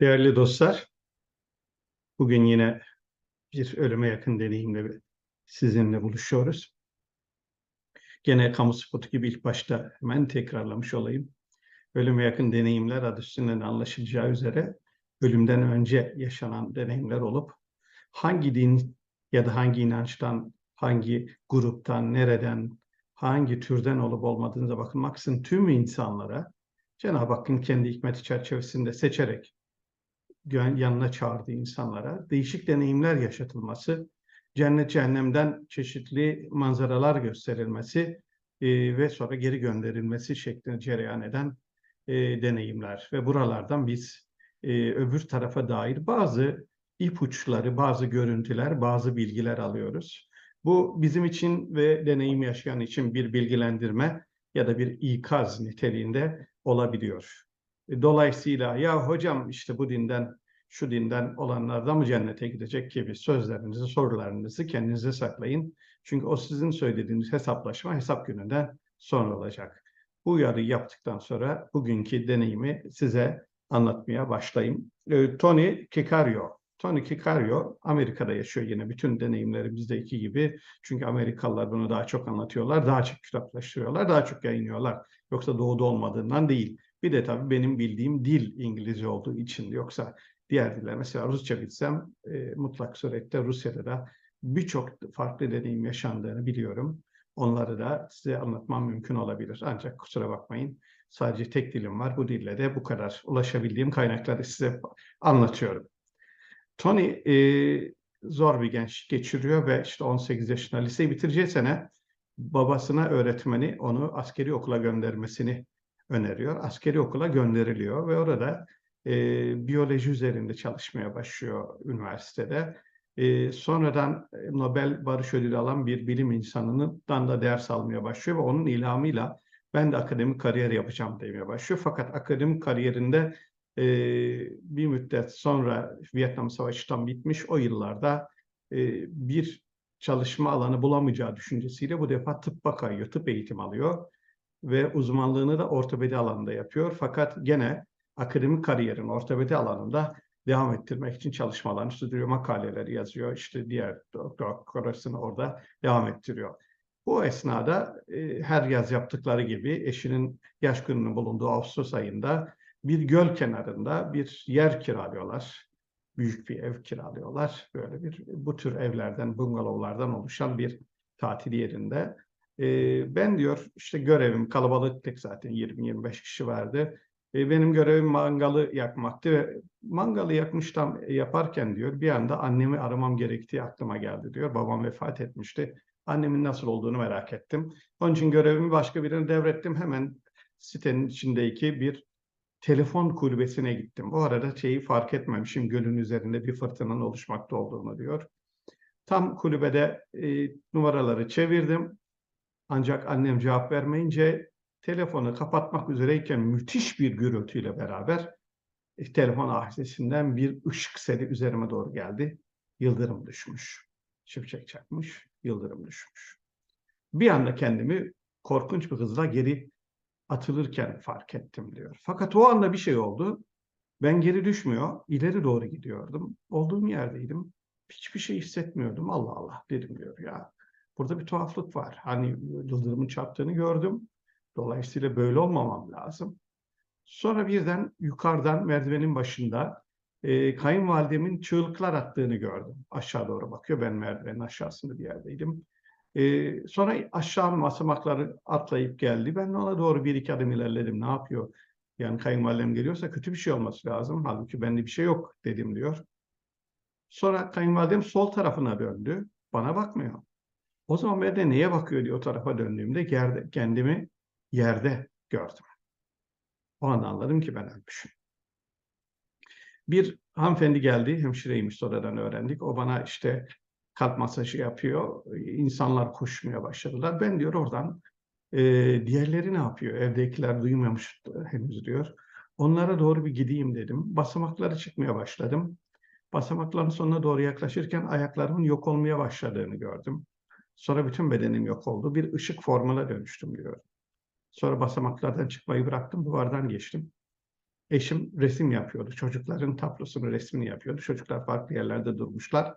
Değerli dostlar, bugün yine bir ölüme yakın deneyimle sizinle buluşuyoruz. Gene kamu spotu gibi ilk başta hemen tekrarlamış olayım. Ölüme yakın deneyimler adı üstünden anlaşılacağı üzere ölümden önce yaşanan deneyimler olup hangi din ya da hangi inançtan, hangi gruptan, nereden, hangi türden olup olmadığınıza bakılmaksızın tüm insanlara Cenab-ı Hakk'ın kendi hikmeti çerçevesinde seçerek yanına çağırdığı insanlara değişik deneyimler yaşatılması, cennet cehennemden çeşitli manzaralar gösterilmesi e, ve sonra geri gönderilmesi şeklinde cereyan eden e, deneyimler ve buralardan biz e, öbür tarafa dair bazı ipuçları, bazı görüntüler, bazı bilgiler alıyoruz. Bu bizim için ve deneyim yaşayan için bir bilgilendirme ya da bir ikaz niteliğinde olabiliyor. E, Dolayısıyla ya hocam işte bu dinden şu dinden olanlardan mı cennete gidecek gibi sözlerinizi, sorularınızı kendinize saklayın. Çünkü o sizin söylediğiniz hesaplaşma hesap gününden sonra olacak. Bu uyarıyı yaptıktan sonra bugünkü deneyimi size anlatmaya başlayayım. Ee, Tony Kikario. Tony Kikario Amerika'da yaşıyor yine bütün deneyimlerimizdeki gibi. Çünkü Amerikalılar bunu daha çok anlatıyorlar, daha çok kitaplaştırıyorlar, daha çok yayınlıyorlar. Yoksa doğuda olmadığından değil. Bir de tabii benim bildiğim dil İngilizce olduğu için. Yoksa diğer diller mesela Rusça bilsem e, mutlak surette Rusya'da da birçok farklı deneyim yaşandığını biliyorum. Onları da size anlatmam mümkün olabilir. Ancak kusura bakmayın sadece tek dilim var. Bu dille de bu kadar ulaşabildiğim kaynakları size anlatıyorum. Tony e, zor bir genç geçiriyor ve işte 18 yaşında liseyi bitireceği sene babasına öğretmeni onu askeri okula göndermesini öneriyor. Askeri okula gönderiliyor ve orada e, biyoloji üzerinde çalışmaya başlıyor üniversitede. E, sonradan e, Nobel Barış Ödülü alan bir bilim insanından da ders almaya başlıyor ve onun ilhamıyla ben de akademik kariyer yapacağım demeye başlıyor. Fakat akademik kariyerinde e, bir müddet sonra Vietnam Savaşı tam bitmiş o yıllarda e, bir çalışma alanı bulamayacağı düşüncesiyle bu defa tıbba kayıyor, tıp eğitim alıyor ve uzmanlığını da ortopedi alanında yapıyor. Fakat gene akademik kariyerin ortopedi alanında devam ettirmek için çalışmalarını sürdürüyor, makaleleri yazıyor, işte diğer doktorasını orada devam ettiriyor. Bu esnada e, her yaz yaptıkları gibi eşinin yaş gününün bulunduğu Ağustos ayında bir göl kenarında bir yer kiralıyorlar. Büyük bir ev kiralıyorlar. Böyle bir bu tür evlerden, bungalovlardan oluşan bir tatil yerinde. E, ben diyor işte görevim kalabalıktık zaten 20-25 kişi vardı. E, benim görevim mangalı yakmaktı ve mangalı yakmıştam yaparken diyor bir anda annemi aramam gerektiği aklıma geldi diyor. Babam vefat etmişti. Annemin nasıl olduğunu merak ettim. Onun için görevimi başka birine devrettim. Hemen sitenin içindeki bir telefon kulübesine gittim. O arada şeyi fark etmemişim gölün üzerinde bir fırtınanın oluşmakta olduğunu diyor. Tam kulübede e, numaraları çevirdim. Ancak annem cevap vermeyince telefonu kapatmak üzereyken müthiş bir gürültüyle beraber e, telefon ahizesinden bir ışık seli üzerime doğru geldi. Yıldırım düşmüş. Şimşek çakmış, yıldırım düşmüş. Bir anda kendimi korkunç bir hızla geri atılırken fark ettim diyor. Fakat o anda bir şey oldu. Ben geri düşmüyor, ileri doğru gidiyordum. Olduğum yerdeydim. Hiçbir şey hissetmiyordum. Allah Allah dedim diyor ya. Burada bir tuhaflık var. Hani yıldırımın çarptığını gördüm. Dolayısıyla böyle olmamam lazım. Sonra birden yukarıdan merdivenin başında e, kayınvalidemin çığlıklar attığını gördüm. Aşağı doğru bakıyor. Ben merdivenin aşağısında bir yerdeydim. E, sonra aşağı basamakları atlayıp geldi. Ben ona doğru bir iki adım ilerledim. Ne yapıyor? Yani kayınvalidem geliyorsa kötü bir şey olması lazım. Halbuki bende bir şey yok dedim diyor. Sonra kayınvalidem sol tarafına döndü. Bana bakmıyor. O zaman ben de neye bakıyor diye o tarafa döndüğümde yerde, kendimi yerde gördüm. O an anladım ki ben ölmüşüm. Bir hanımefendi geldi, hemşireymiş sonradan öğrendik. O bana işte kalp masajı yapıyor. İnsanlar koşmaya başladılar. Ben diyor oradan e, diğerleri ne yapıyor? Evdekiler duymamış henüz diyor. Onlara doğru bir gideyim dedim. Basamakları çıkmaya başladım. Basamakların sonuna doğru yaklaşırken ayaklarımın yok olmaya başladığını gördüm. Sonra bütün bedenim yok oldu. Bir ışık formuna dönüştüm diyor. Sonra basamaklardan çıkmayı bıraktım, duvardan geçtim. Eşim resim yapıyordu. Çocukların tablosunu, resmini yapıyordu. Çocuklar farklı yerlerde durmuşlar.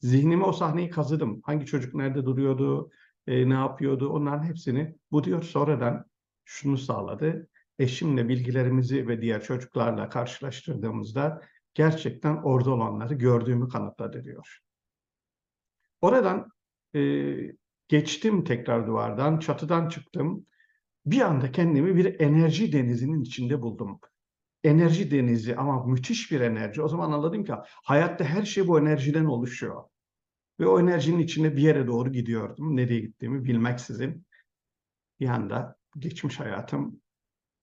Zihnime o sahneyi kazıdım. Hangi çocuk nerede duruyordu, e, ne yapıyordu onların hepsini. Bu diyor sonradan şunu sağladı. Eşimle bilgilerimizi ve diğer çocuklarla karşılaştırdığımızda gerçekten orada olanları gördüğümü kanıtladı diyor. Oradan e, geçtim tekrar duvardan, çatıdan çıktım. Bir anda kendimi bir enerji denizinin içinde buldum. Enerji denizi ama müthiş bir enerji. O zaman anladım ki hayatta her şey bu enerjiden oluşuyor. Ve o enerjinin içinde bir yere doğru gidiyordum. Nereye gittiğimi bilmeksizin. Bir anda geçmiş hayatım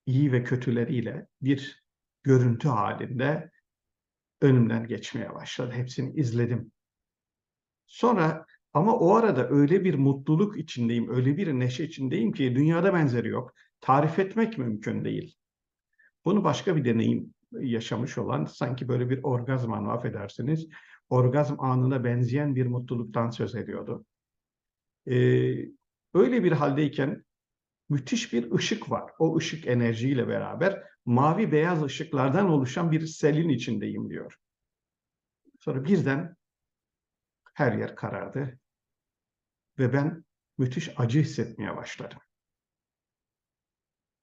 iyi ve kötüleriyle bir görüntü halinde önümden geçmeye başladı. Hepsini izledim. Sonra ama o arada öyle bir mutluluk içindeyim, öyle bir neşe içindeyim ki dünyada benzeri yok. Tarif etmek mümkün değil. Bunu başka bir deneyim yaşamış olan, sanki böyle bir orgazm anı affedersiniz, orgazm anına benzeyen bir mutluluktan söz ediyordu. Ee, öyle bir haldeyken müthiş bir ışık var. O ışık enerjiyle beraber mavi beyaz ışıklardan oluşan bir selin içindeyim diyor. Sonra birden her yer karardı ve ben müthiş acı hissetmeye başladım.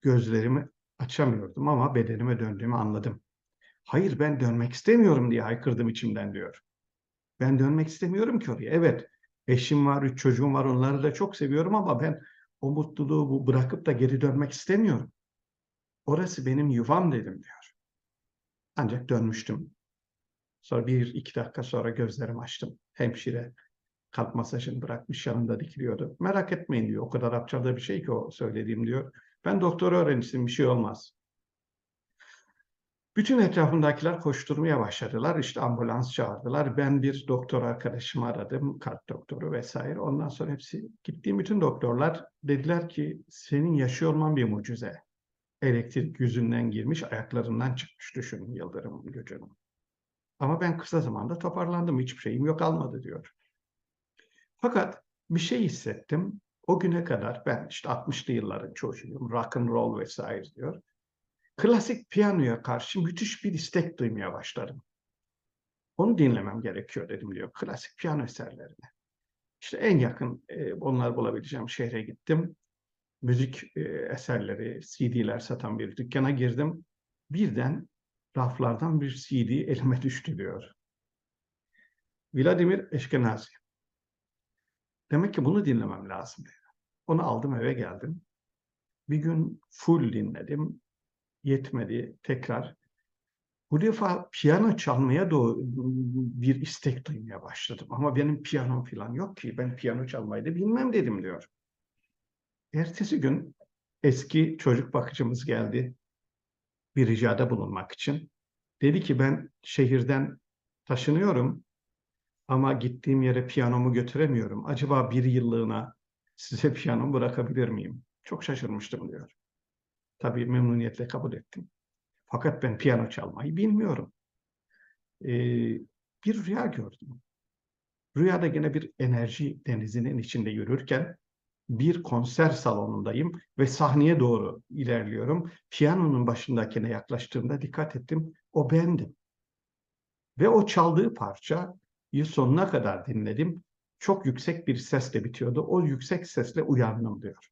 Gözlerimi açamıyordum ama bedenime döndüğümü anladım. Hayır ben dönmek istemiyorum diye haykırdım içimden diyor. Ben dönmek istemiyorum ki oraya. Evet eşim var, üç çocuğum var onları da çok seviyorum ama ben o mutluluğu bırakıp da geri dönmek istemiyorum. Orası benim yuvam dedim diyor. Ancak dönmüştüm. Sonra bir iki dakika sonra gözlerimi açtım. Hemşire kalp masajını bırakmış yanında dikiliyordu. Merak etmeyin diyor. O kadar aptalca bir şey ki o söylediğim diyor. Ben doktor öğrencisiyim bir şey olmaz. Bütün etrafındakiler koşturmaya başladılar. İşte ambulans çağırdılar. Ben bir doktor arkadaşımı aradım. Kalp doktoru vesaire. Ondan sonra hepsi gittiğim bütün doktorlar dediler ki senin yaşıyor olman bir mucize. Elektrik yüzünden girmiş, ayaklarından çıkmış düşün Yıldırım gücünün. Ama ben kısa zamanda toparlandım. Hiçbir şeyim yok almadı diyor. Fakat bir şey hissettim. O güne kadar ben işte 60'lı yılların çocuğuyum. Rock and roll vesaire diyor. Klasik piyanoya karşı müthiş bir istek duymaya başladım. Onu dinlemem gerekiyor dedim diyor. Klasik piyano eserlerini. İşte en yakın e, onlar bulabileceğim şehre gittim. Müzik e, eserleri, CD'ler satan bir dükkana girdim. Birden raflardan bir CD elime düştü diyor. Vladimir Eşkenazi. Demek ki bunu dinlemem lazım. Onu aldım eve geldim. Bir gün full dinledim. Yetmedi tekrar. Bu defa piyano çalmaya doğru bir istek duymaya başladım. Ama benim piyanom falan yok ki. Ben piyano çalmayı da bilmem dedim diyor. Ertesi gün eski çocuk bakıcımız geldi bir ricada bulunmak için. Dedi ki ben şehirden taşınıyorum ama gittiğim yere piyanomu götüremiyorum. Acaba bir yıllığına size piyanomu bırakabilir miyim? Çok şaşırmıştım diyor. Tabii memnuniyetle kabul ettim. Fakat ben piyano çalmayı bilmiyorum. Ee, bir rüya gördüm. Rüyada yine bir enerji denizinin içinde yürürken bir konser salonundayım ve sahneye doğru ilerliyorum. Piyanonun başındakine yaklaştığımda dikkat ettim. O bendim. Ve o çaldığı parça sonuna kadar dinledim. Çok yüksek bir sesle bitiyordu. O yüksek sesle uyandım diyor.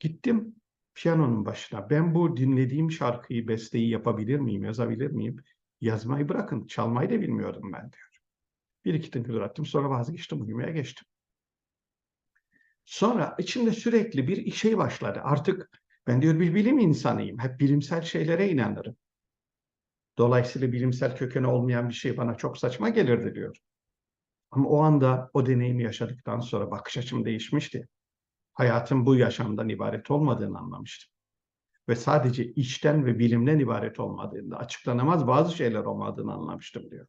Gittim piyanonun başına. Ben bu dinlediğim şarkıyı, besteyi yapabilir miyim, yazabilir miyim? Yazmayı bırakın, çalmayı da bilmiyordum ben diyor. Bir iki tıngır attım, sonra vazgeçtim, uyumaya geçtim. Sonra içimde sürekli bir şey başladı. Artık ben diyor bir bilim insanıyım. Hep bilimsel şeylere inanırım. Dolayısıyla bilimsel kökeni olmayan bir şey bana çok saçma gelirdi diyor. Ama o anda o deneyimi yaşadıktan sonra bakış açım değişmişti. Hayatın bu yaşamdan ibaret olmadığını anlamıştım. Ve sadece içten ve bilimden ibaret olmadığını, açıklanamaz bazı şeyler olmadığını anlamıştım diyor.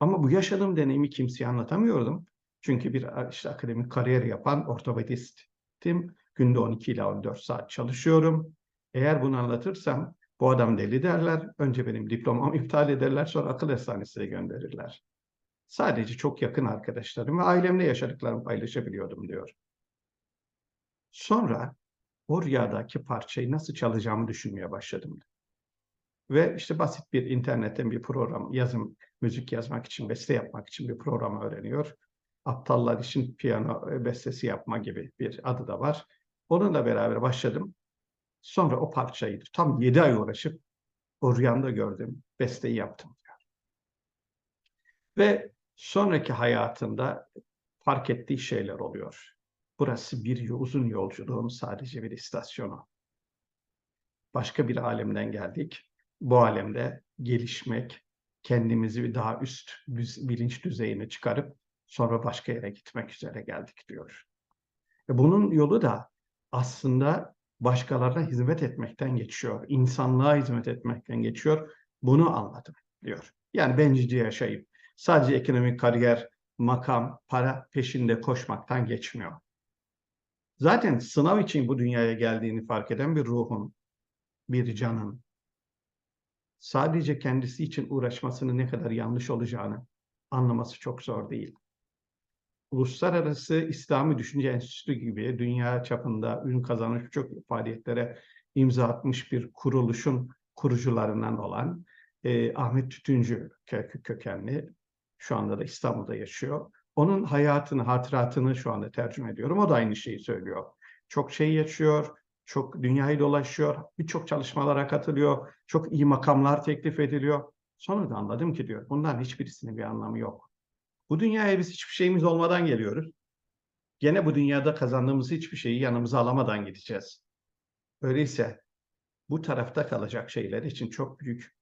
Ama bu yaşadığım deneyimi kimseye anlatamıyordum. Çünkü bir işte akademik kariyer yapan ortopedistim. Günde 12 ile 14 saat çalışıyorum. Eğer bunu anlatırsam bu adam deli derler. Önce benim diplomamı iptal ederler sonra akıl hastanesine gönderirler. Sadece çok yakın arkadaşlarım ve ailemle yaşadıklarımı paylaşabiliyordum diyor. Sonra o rüyadaki parçayı nasıl çalacağımı düşünmeye başladım. Ve işte basit bir internetten bir program, yazım, müzik yazmak için, beste yapmak için bir program öğreniyor. Aptallar için piyano e, bestesi yapma gibi bir adı da var. Onunla beraber başladım. Sonra o parçayı tam 7 ay uğraşıp o rüyamda gördüm, besteyi yaptım. Ve sonraki hayatında fark ettiği şeyler oluyor. Burası bir uzun yolculuğun sadece bir istasyonu. Başka bir alemden geldik. Bu alemde gelişmek, kendimizi daha üst bilinç düzeyine çıkarıp sonra başka yere gitmek üzere geldik diyor. Ve bunun yolu da aslında başkalarına hizmet etmekten geçiyor. insanlığa hizmet etmekten geçiyor. Bunu anladım diyor. Yani bencilce yaşayıp sadece ekonomik kariyer, makam, para peşinde koşmaktan geçmiyor. Zaten sınav için bu dünyaya geldiğini fark eden bir ruhun, bir canın sadece kendisi için uğraşmasının ne kadar yanlış olacağını anlaması çok zor değil. Uluslararası İslami Düşünce Enstitüsü gibi dünya çapında ün kazanmış çok faaliyetlere imza atmış bir kuruluşun kurucularından olan e, Ahmet Tütüncü kökenli, şu anda da İstanbul'da yaşıyor. Onun hayatını, hatıratını şu anda tercüme ediyorum. O da aynı şeyi söylüyor. Çok şey yaşıyor, çok dünyayı dolaşıyor, birçok çalışmalara katılıyor, çok iyi makamlar teklif ediliyor. Sonra da anladım ki diyor, bunların hiçbirisinin bir anlamı yok. Bu dünyaya biz hiçbir şeyimiz olmadan geliyoruz. Gene bu dünyada kazandığımız hiçbir şeyi yanımıza alamadan gideceğiz. Öyleyse bu tarafta kalacak şeyler için çok büyük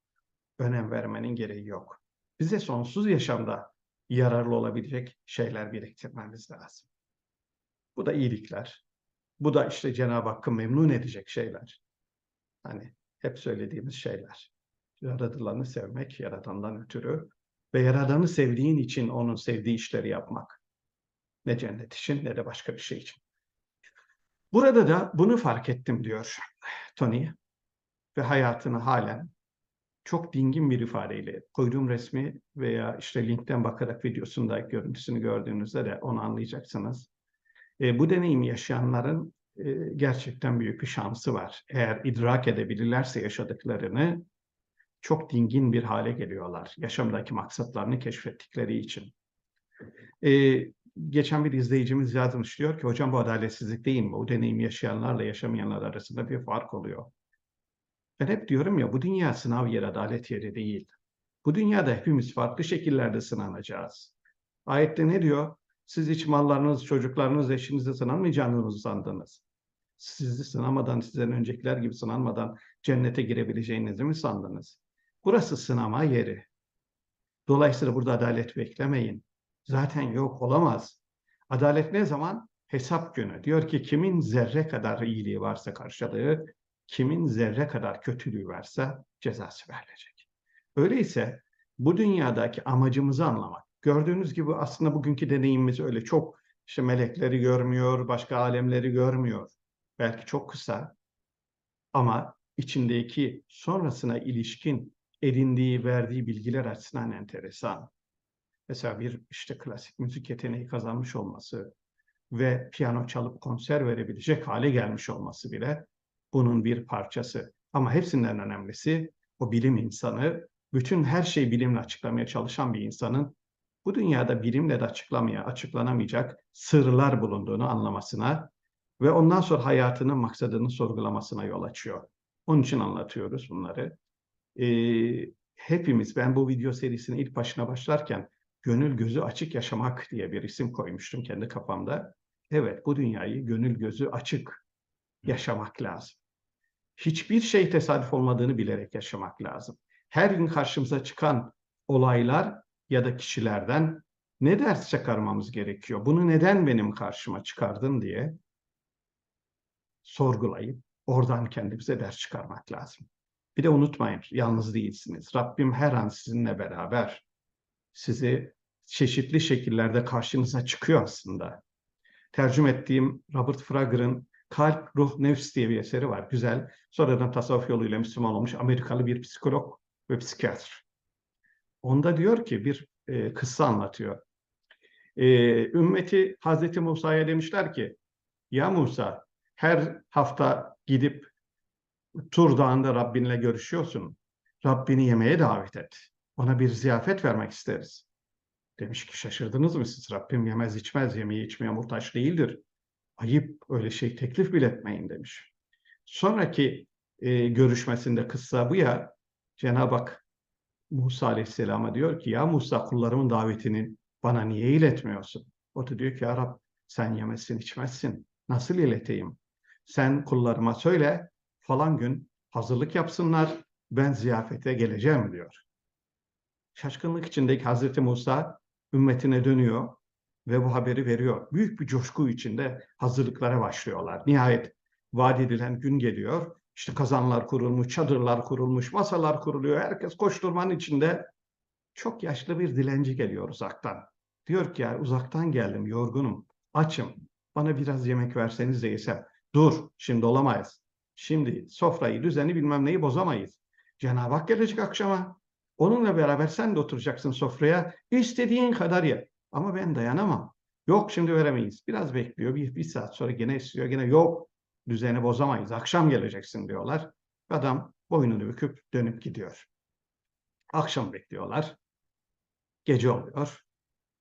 önem vermenin gereği yok. Bize sonsuz yaşamda yararlı olabilecek şeyler biriktirmemiz lazım. Bu da iyilikler. Bu da işte Cenab-ı Hakk'ı memnun edecek şeyler. Hani hep söylediğimiz şeyler. Yaratılanı sevmek, yaratandan ötürü ve yaradanı sevdiğin için onun sevdiği işleri yapmak. Ne cennet için ne de başka bir şey için. Burada da bunu fark ettim diyor Tony ve hayatını halen çok dingin bir ifadeyle koyduğum resmi veya işte linkten bakarak videosunda görüntüsünü gördüğünüzde de onu anlayacaksınız. E, bu deneyimi yaşayanların e, gerçekten büyük bir şansı var. Eğer idrak edebilirlerse yaşadıklarını çok dingin bir hale geliyorlar. Yaşamdaki maksatlarını keşfettikleri için. E, geçen bir izleyicimiz yazmış diyor ki hocam bu adaletsizlik değil mi? Bu deneyimi yaşayanlarla yaşamayanlar arasında bir fark oluyor. Ben hep diyorum ya bu dünya sınav yeri, adalet yeri değil. Bu dünyada hepimiz farklı şekillerde sınanacağız. Ayette ne diyor? Siz hiç mallarınız, çocuklarınız, eşinizle sınanmayacağınızı sandınız. Sizi sınamadan, sizden öncekiler gibi sınanmadan cennete girebileceğinizi mi sandınız? Burası sınama yeri. Dolayısıyla burada adalet beklemeyin. Zaten yok olamaz. Adalet ne zaman? Hesap günü. Diyor ki kimin zerre kadar iyiliği varsa karşılığı, kimin zerre kadar kötülüğü varsa cezası verilecek. Öyleyse bu dünyadaki amacımızı anlamak. Gördüğünüz gibi aslında bugünkü deneyimimiz öyle çok işte melekleri görmüyor, başka alemleri görmüyor. Belki çok kısa ama içindeki sonrasına ilişkin edindiği, verdiği bilgiler açısından enteresan. Mesela bir işte klasik müzik yeteneği kazanmış olması ve piyano çalıp konser verebilecek hale gelmiş olması bile bunun bir parçası. Ama hepsinden önemlisi o bilim insanı, bütün her şeyi bilimle açıklamaya çalışan bir insanın bu dünyada bilimle de açıklamaya, açıklanamayacak sırlar bulunduğunu anlamasına ve ondan sonra hayatının maksadını sorgulamasına yol açıyor. Onun için anlatıyoruz bunları. Ee, hepimiz, ben bu video serisine ilk başına başlarken gönül gözü açık yaşamak diye bir isim koymuştum kendi kafamda. Evet, bu dünyayı gönül gözü açık yaşamak lazım hiçbir şey tesadüf olmadığını bilerek yaşamak lazım. Her gün karşımıza çıkan olaylar ya da kişilerden ne ders çıkarmamız gerekiyor? Bunu neden benim karşıma çıkardın diye sorgulayıp oradan kendimize ders çıkarmak lazım. Bir de unutmayın, yalnız değilsiniz. Rabbim her an sizinle beraber. Sizi çeşitli şekillerde karşınıza çıkıyor aslında. Tercüme ettiğim Robert Frager'ın Kalp, Ruh, Nefs diye bir eseri var. Güzel. Sonradan tasavvuf yoluyla Müslüman olmuş Amerikalı bir psikolog ve psikiyatr. Onda diyor ki bir e, kıssa anlatıyor. E, ümmeti Hazreti Musa'ya demişler ki ya Musa her hafta gidip Tur Dağı'nda Rabbinle görüşüyorsun. Rabbini yemeğe davet et. Ona bir ziyafet vermek isteriz. Demiş ki şaşırdınız mı siz? Rabbim yemez içmez, yemeği içmeye muhtaç değildir. Ayıp öyle şey teklif bile etmeyin demiş. Sonraki e, görüşmesinde kıssa bu ya Cenab-ı Hak Musa Aleyhisselam'a diyor ki ya Musa kullarımın davetini bana niye iletmiyorsun? O da diyor ki ya Rab sen yemezsin içmezsin. Nasıl ileteyim? Sen kullarıma söyle falan gün hazırlık yapsınlar ben ziyafete geleceğim diyor. Şaşkınlık içindeki Hazreti Musa ümmetine dönüyor ve bu haberi veriyor. Büyük bir coşku içinde hazırlıklara başlıyorlar. Nihayet vaat edilen gün geliyor. İşte kazanlar kurulmuş, çadırlar kurulmuş, masalar kuruluyor. Herkes koşturmanın içinde. Çok yaşlı bir dilenci geliyor uzaktan. Diyor ki ya uzaktan geldim, yorgunum, açım. Bana biraz yemek verseniz de yesem. Dur, şimdi olamayız. Şimdi sofrayı, düzeni bilmem neyi bozamayız. Cenab-ı Hak gelecek akşama. Onunla beraber sen de oturacaksın sofraya. İstediğin kadar ye. Ama ben dayanamam. Yok şimdi veremeyiz. Biraz bekliyor. Bir, bir saat sonra gene istiyor. Gene yok. Düzeni bozamayız. Akşam geleceksin diyorlar. Adam boynunu büküp dönüp gidiyor. Akşam bekliyorlar. Gece oluyor.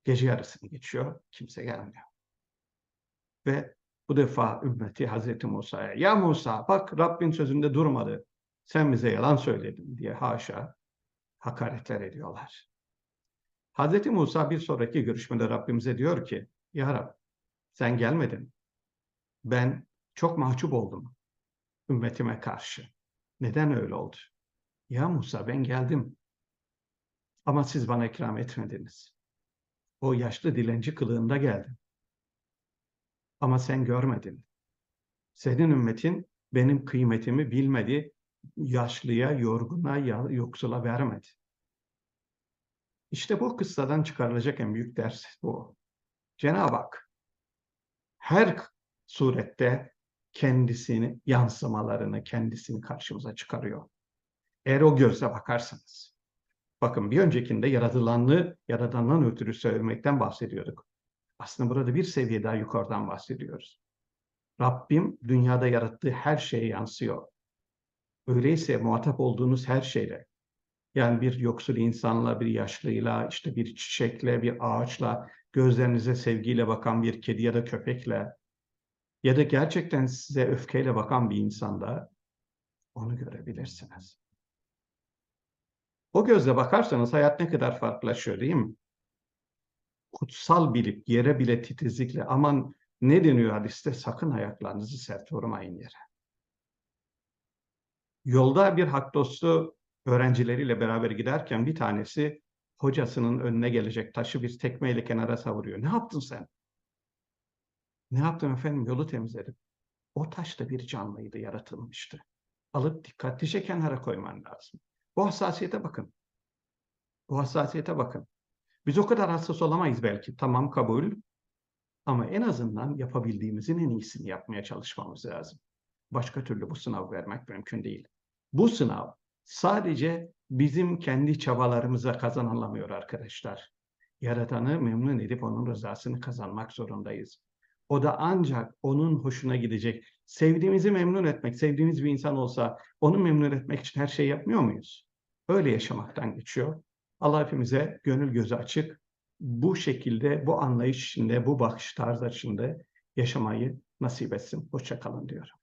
Gece yarısını geçiyor. Kimse gelmiyor. Ve bu defa ümmeti Hazreti Musa'ya ya Musa bak Rabbin sözünde durmadı. Sen bize yalan söyledin diye haşa hakaretler ediyorlar. Hazreti Musa bir sonraki görüşmede Rabbimize diyor ki Ya Rab sen gelmedin. Ben çok mahcup oldum ümmetime karşı. Neden öyle oldu? Ya Musa ben geldim. Ama siz bana ikram etmediniz. O yaşlı dilenci kılığında geldim. Ama sen görmedin. Senin ümmetin benim kıymetimi bilmedi, yaşlıya, yorguna, yoksula vermedi. İşte bu kıssadan çıkarılacak en büyük ders bu. Cenab-ı Hak her surette kendisini yansımalarını, kendisini karşımıza çıkarıyor. Eğer o gözle bakarsanız. Bakın bir öncekinde yaratılanlığı yaradandan ötürü söylemekten bahsediyorduk. Aslında burada bir seviye daha yukarıdan bahsediyoruz. Rabbim dünyada yarattığı her şeye yansıyor. Öyleyse muhatap olduğunuz her şeyle, yani bir yoksul insanla, bir yaşlıyla, işte bir çiçekle, bir ağaçla, gözlerinize sevgiyle bakan bir kedi ya da köpekle ya da gerçekten size öfkeyle bakan bir insanda onu görebilirsiniz. O gözle bakarsanız hayat ne kadar farklılaşıyor değil mi? Kutsal bilip yere bile titizlikle aman ne deniyor hadiste sakın ayaklarınızı sert vurmayın yere. Yolda bir hak dostu öğrencileriyle beraber giderken bir tanesi hocasının önüne gelecek taşı bir tekmeyle kenara savuruyor. Ne yaptın sen? Ne yaptım efendim? Yolu temizledim. O taş da bir canlıydı, yaratılmıştı. Alıp dikkatlice kenara koyman lazım. Bu hassasiyete bakın. Bu hassasiyete bakın. Biz o kadar hassas olamayız belki. Tamam kabul. Ama en azından yapabildiğimizin en iyisini yapmaya çalışmamız lazım. Başka türlü bu sınav vermek mümkün değil. Bu sınav sadece bizim kendi çabalarımıza kazanılamıyor arkadaşlar. Yaratanı memnun edip onun rızasını kazanmak zorundayız. O da ancak onun hoşuna gidecek. Sevdiğimizi memnun etmek, sevdiğimiz bir insan olsa onu memnun etmek için her şeyi yapmıyor muyuz? Öyle yaşamaktan geçiyor. Allah hepimize gönül gözü açık, bu şekilde, bu anlayış içinde, bu bakış tarzı içinde yaşamayı nasip etsin. Hoşçakalın diyorum.